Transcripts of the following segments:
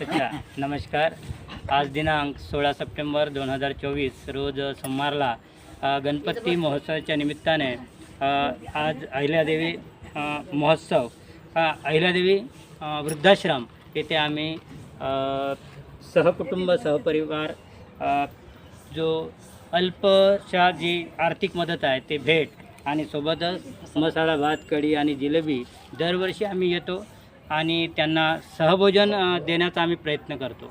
अच्छा नमस्कार. आज दिनांक सोळा सप्टेंबर दोन हजार चोवीस रोज सोमवारला गणपती महोत्सवाच्या निमित्ताने आज अहिल्यादेवी महोत्सव अहिल्यादेवी वृद्धाश्रम येथे आम्ही सहकुटुंब सहपरिवार जो अल्पशा जी आर्थिक मदत आहे ते भेट आणि सोबतच मसाला भात कढी आणि जिलेबी दरवर्षी आम्ही येतो. आणि त्यांना सहभोजन देण्याचा आम्ही प्रयत्न करतो.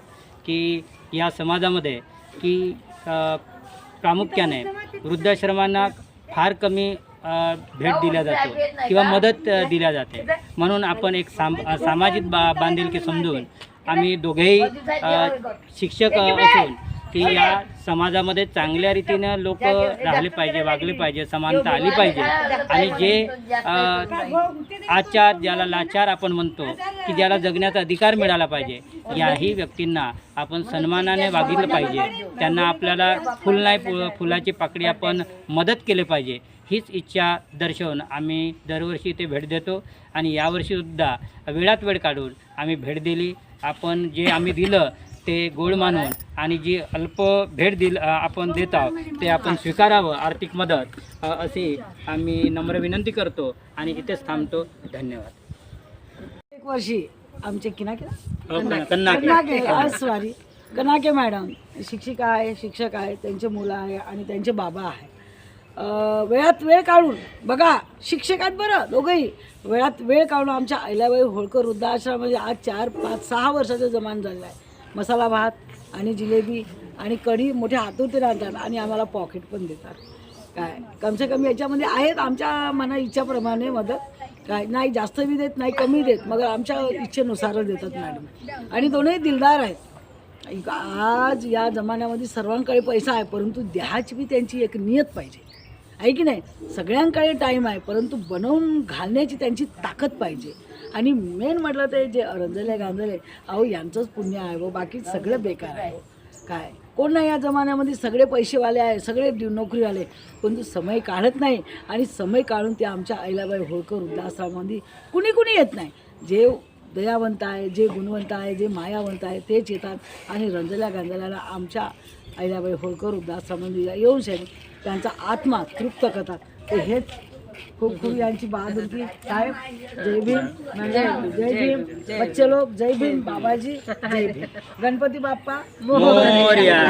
की या समाजामध्ये की प्रामुख्याने वृद्धाश्रमांना फार कमी भेट दिल्या जातो किंवा मदत दिल्या जाते. म्हणून आपण एक साम सामाजिक बा बांधिलकी समजून आम्ही दोघेही शिक्षक असून की या समाजामध्ये चांगल्या रीतीनं लोक राहिले पाहिजे वागले पाहिजे समानता आली पाहिजे. आणि जे आचार ज्याला लाचार आपण म्हणतो की ज्याला जगण्याचा अधिकार मिळाला पाहिजे याही व्यक्तींना आपण सन्मानाने वागितलं पाहिजे. त्यांना आपल्याला फुल नाही फु- फुलाची पाकळी आपण मदत केली पाहिजे हीच इच्छा दर्शवून आम्ही दरवर्षी ते भेट देतो. आणि यावर्षीसुद्धा वेळात वेळ काढून आम्ही भेट दिली. आपण जे आम्ही दिलं ते गोड मानून आणि जी अल्प भेट दिल आपण देत आहोत ते आपण स्वीकारावं. आर्थिक मदत. अशी आम्ही नम्र विनंती करतो आणि इथेच थांबतो. धन्यवाद. एक वर्षी आमचे आज सॉरी कनाके मॅडम शिक्षिका आहे शिक्षक आहे त्यांचे मुलं आहे आणि त्यांचे बाबा आहे. वेळात वेळ काढून बघा शिक्षक आहेत बरं दोघंही. वेळात वेळ काढून आमच्या अहिल्याबाई होळकर वृद्धाश्रमामध्ये आज चार पाच सहा वर्षाचा जमान झालेला आहे. मसाला भात आणि जिलेबी आणि कढी मोठ्या आतुरतेने आणतात आणि आम्हाला पॉकेट पण देतात. काय? कमसे कमी याच्यामध्ये आहेत. आमच्या मना इच्छाप्रमाणे मदत. काय? नाही जास्त बी देत नाही कमी देत. मग आमच्या इच्छेनुसारच देतात मॅडम. आणि दोनही दिलदार आहेत. आज या जमान्यामध्ये सर्वांकडे पैसा आहे परंतु द्यायची बी त्यांची एक नियत पाहिजे. आहे की नाही? सगळ्यांकडे टाईम आहे परंतु बनवून घालण्याची त्यांची ताकद पाहिजे. आणि मेन म्हटलं ते जे रंजले गांजले अहो यांचंच पुण्य आहे व बाकी सगळं बेकार आहे. काय? कोण नाही या जमान्यामध्ये? सगळे पैसेवाले आहे सगळे ड्यू- नोकरीवाले. परंतु समय काढत नाही आणि समय काढून ते आमच्या अहिल्याबाई होळकर वृद्धाश्रमामध्ये कुणी कुणी येत नाही. जे दयावंत आहे जे गुणवंत आहे जे मायावंत आहे तेच येतात आणि रंजल्या गांजल्याला आमच्या अहिल्याबाई होळकर वृद्धाश्रमामध्ये येऊन शाही त्यांचा आत्मा तृप्त करतात. ते हेच खूप खूप यांची बहादुरी साहेब जय भीम. म्हणजे जय भीम. बच्चे लोक जय भीम. बाबाजी जय भीम. गणपती बाप्पा. मोरया.